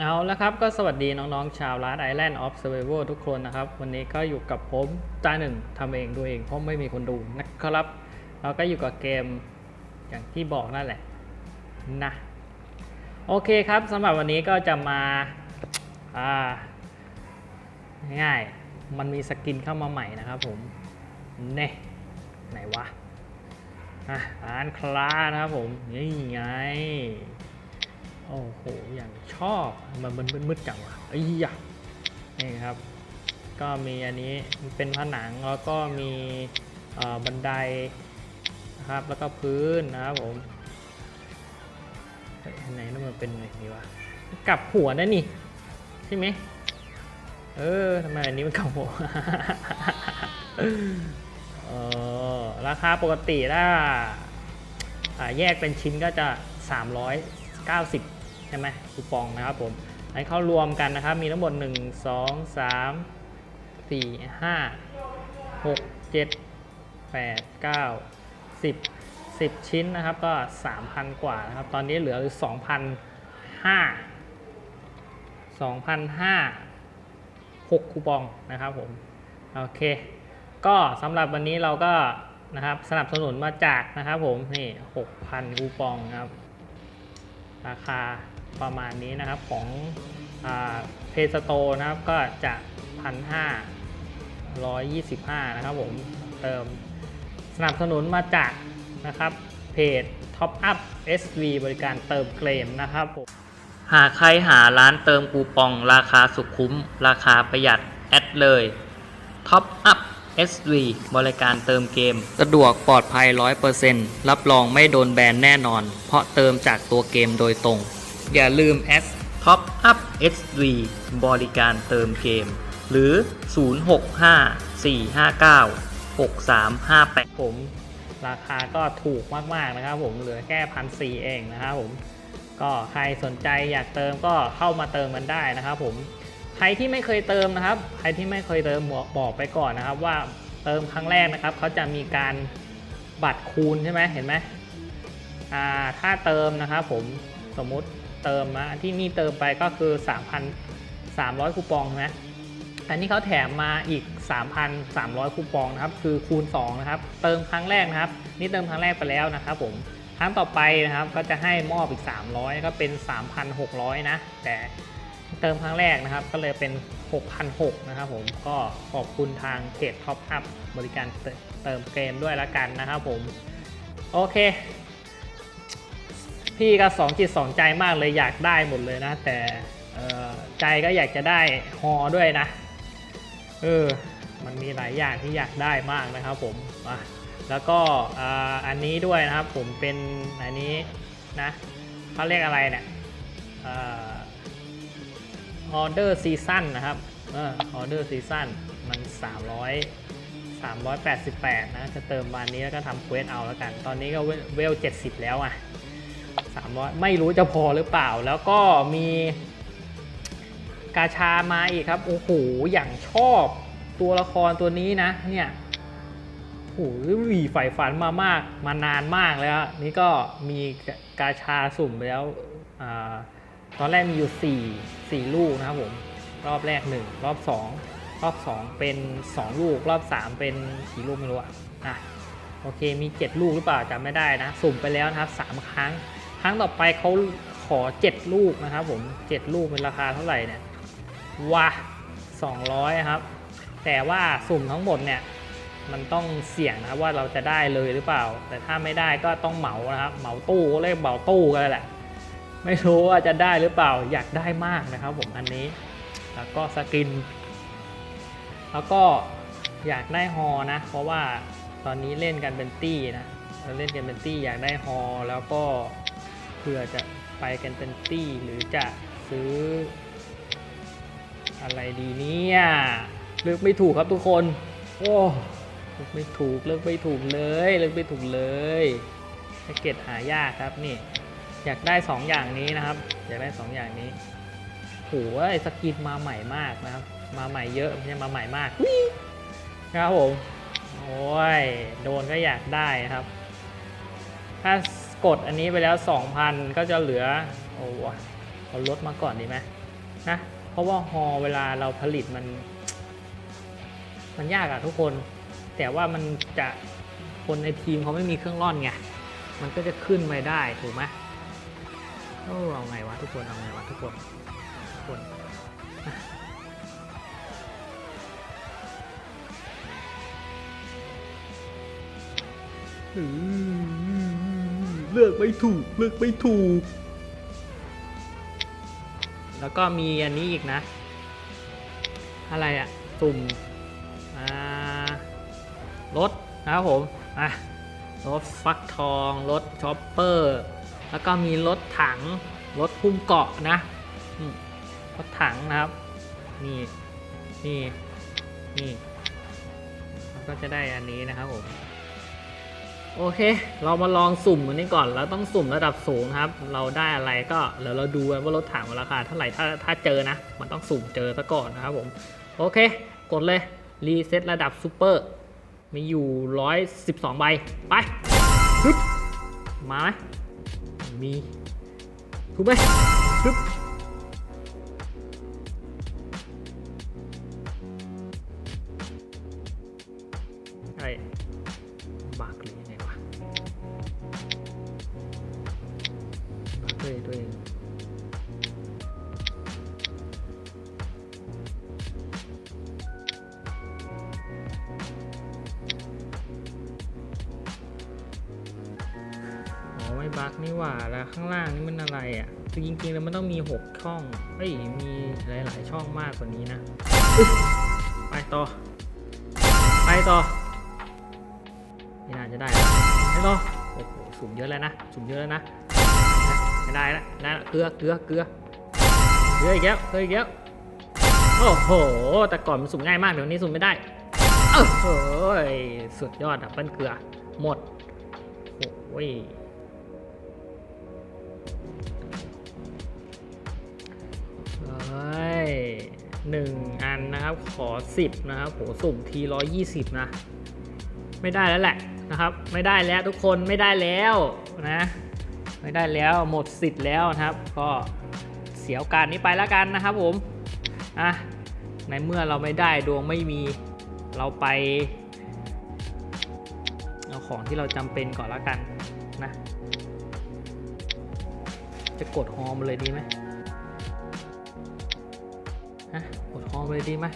เอาแล้วครับก็สวัสดีน้องๆ ชาวร้าน Island of Survival ทุกคนนะครับ วันนี้ก็อยู่กับผมจ้าหนึ่งทำเองดูเอง เพราะไม่มีคนดูนะครับเราก็อยู่กับเกมอย่างที่บอกนั่นแหละนะโอเคครับสำหรับวันนี้ก็จะมาอ่าง่ายๆมันมีสกินเข้ามาใหม่นะครับผมเน่ไหนวะอะร้านคลานะครับผมนี่ไง โอ้โห อย่างชอบมันมันมืดๆจังวะไอ้ยะนี่ครับ ก็มีอันนี้เป็นผนังแล้วก็มีบันไดนะครับ แล้วก็พื้นนะครับผมไหนนั่นมันเป็นไงนี่วะกลับหัวนะนี่ ใช่ไหมเออทำไมอันนี้มันกลับหัวเออราคาปกติถ้าอ่าแยกเป็นชิ้นก็จะ 390 ใช่ไหมคูปองนะครับผมให้เข้ารวมกันนะครับ มีทั้งหมด 1 2 3 4 5 6 7 8 9 10 10 ชิ้นนะครับ ก็ 3,000 กว่านะครับ ตอนนี้เหลืออยู่2,500 2,500 6คูปองนะครับผม โอเค ก็สำหรับวันนี้เราก็นะครับสนับสนุนมาจากนะครับผม นี่ 6,000 คูปองครับ ราคา ประมาณนี้นะครับของเพสโตนะครับก็จะพันห้าร้อยยี่สิบห้านะครับผมเติมสนับสนุนมาจากนะครับเพจ Top Up SV บริการเติมเกมนะครับผมหากใครหาร้านเติมคูปองราคาสุดคุ้ม ราคาประหยัด แอดเลย Top Up SV บริการเติมเกม สะดวกปลอดภัย 100%รับรองไม่โดนแบนแน่นอน เพราะเติมจากตัวเกมโดยตรง อย่าลืม S Top Up SV บริการเติมเกม หรือ 0654596358 ผม ราคาก็ถูกมากๆนะครับผมเหลือแค่พันสเองนะครับผม ก็ใครสนใจอยากเติมก็เข้ามาเติมกันได้นะครับผมใครที่ไม่เคยเติมนะครับ ใครที่ไม่เคยเติมบอกบอกไปก่อนนะครับว่าเติมครั้งแรกนะครับเขาจะมีการบัตรคูณใช่ไหมเห็นไหมอ่าถ้าเติมนะครับผม สมมุติเติมนะที่นี่เติมไปก็คือ 3,300 คูปองใช่ไหมอันนี้เขาแถมมาอีก 3,300 คูปองนะครับ คือคูณ 2 นะครับ เติมครั้งแรกนะครับ นี่เติมครั้งแรกไปแล้วนะครับผมครั้งต่อไปนะครับก็จะให้มอบอีก 300 ก็เป็น 3,600 นะ แต่เติมครั้งแรกนะครับ ก็เลยเป็น 6,600 นะครับผมก็ขอบคุณทางเพจ Top Up บริการเติมเกมด้วยละกันนะครับผม โอเค พี่ก็สองจิตสองใจมากเลยอยากได้หมดเลยนะ แต่ใจก็อยากจะได้ฮอด้วยนะ เออ มันมีหลายอย่างที่อยากได้มากนะครับผมอะแล้วก็อันนี้ด้วยนะครับผมเป็นอันนี้นะเขาเรียกอะไรเนี่ยออเดอร์ซีซั่นนะครับออเดอร์ซีซั่นมัน 300 388 นะจะเติมบานนี้แล้วก็ทำเควสเอาแล้วกัน ตอนนี้ก็เวล 70 แล้วอะ 300 ไม่รู้จะพอหรือเปล่า แล้วก็มีกาชามาอีกครับ โอ้โห อย่างชอบตัวละครตัวนี้นะ เนี่ยโอ้โหวีฝ่ายฝันมามาก มานานมากแล้วนี่ก็มีกาชาสุ่มไปแล้วอตอนแรกมีอยู่ 4 4 ลูกนะครับผม รอบแรก 1 รอบ 2 รอบ 2 เป็น 2 ลูก รอบ 3 เป็นกี่ลูกไม่รู้อะอะ โอเค มี 7 ลูกหรือเปล่าจำไม่ได้นะ สุ่มไปแล้วนะครับ 3 ครั้ง ครั้งต่อไปเขาขอ 7 ลูกนะครับผม 7 ลูกเป็นราคาเท่าไหร่เนี่ยว้า200 ครับ แต่ว่าสุ่มทั้งหมดเนี่ย มันต้องเสี่ยงนะครับว่าเราจะได้เลยหรือเปล่า แต่ถ้าไม่ได้ก็ต้องเหมานะครับ เหมาตู้ก็เรียกเหมาตู้กันแหละ ไม่รู้ว่าจะได้หรือเปล่า อยากได้มากนะครับผมอันนี้ แล้วก็สกิน แล้วก็อยากได้ฮอนะ เพราะว่าตอนนี้เล่นกันเป็นตี้นะเราเล่นกันเป็นตี้อยากได้ฮอแล้วก็ เพื่อจะไปกันเป็นตี้หรือจะซื้อ อะไรดีเนี่ยเลือกไม่ถูกครับทุกคน โอ้เลือกไม่ถูกเลือกไม่ถูกเลยเลือกไม่ถูกเลยแพ็กเกจหายากครับนี่ อยากได้ 2 อย่างนี้นะครับ อยากได้ 2 อย่างนี้โหไอ้สกินมาใหม่มากนะครับ มาใหม่เยอะไม่ใช่มาใหม่มากครับผมโอ้ยโดนก็อยากได้นะครับ ถ้า กดอันนี้ไปแล้ว 2,000 ก็จะเหลือ โอ้วะเอาลดมาก่อนดีไหมนะ เพราะว่าฮอเวลาเราผลิตมัน มันยากอะทุกคน แต่ว่ามันจะคนในทีมเขาไม่มีเครื่องร่อนไง มันก็จะขึ้นไปได้ถูกไหมโอ้เอาไงวะทุกคน เอาไงวะทุกคน ทุกคนอะอืม เลือกไม่ถูก เลือกไม่ถูก แล้วก็มีอันนี้อีกนะ อะไรอะสุ่มรถนะครับผมอะรถฟักทอง รถชอปเปอร์ แล้วก็มีรถถัง รถพุ่มเกาะนะรถถังนะครับ นี่ นี่ นี่แล้วก็จะได้อันนี้นะครับผม โอเค เรามาลองสุ่มอันนี้ก่อนเราต้องสุ่มระดับสูงครับ เราได้อะไรก็เดี๋ยวเราดูว่ารถถังมันราคาเท่าไหร่ถ้าถ้าเจอนะ มันต้องสุ่มเจอซะก่อนนะครับผม โอเค กดเลยรีเซ็ตระดับซูเปอร์มีอยู่ 112 ใบ ไปฮึบมาไหมมีถูกไหมฮึบไอ้บักหรือยั ไม่บั๊กนี่หว่าแล้วข้างล่างนี่มันอะไรอะคือจริงๆแล้วมันต้องมี 6 ช่องเอ้ยมีหลาย ๆ ช่องมากกว่านี้นะ ไปต่อ ไปต่อไม่น่าจะได้ไปต่อโอ้โหสุ่มเยอะแล้วนะสุ่มเยอะแล้วนะไม่ได้แล้วได้ละเกลือเกลือเกลือเกลืออีกแล้วเกลืออีกแล้วโอ้โห แต่ก่อนมันสุ่มง่ายมากเดี๋ยวนี้สุ่มไม่ได้โอ้โหสุดยอดดับเบิลเกลือหมดโอ้ย 1 อันนะครับ ขอ 10 นะครับโหสุ่มที120 นะ ไม่ได้แล้วแหละนะครับ ไม่ได้แล้วทุกคนไม่ได้แล้วนะ ไม่ได้แล้วหมดสิทธิ์แล้วนะครับ ก็เสียโอกาสนี้ไปแล้วกันนะครับผมอะในเมื่อเราไม่ได้ดวงไม่มีเราไปเอาของที่เราจำเป็นก่อนแล้วกันนะ จะกดฮอมเลยดีไหม ฮะกดคอไปดีไหม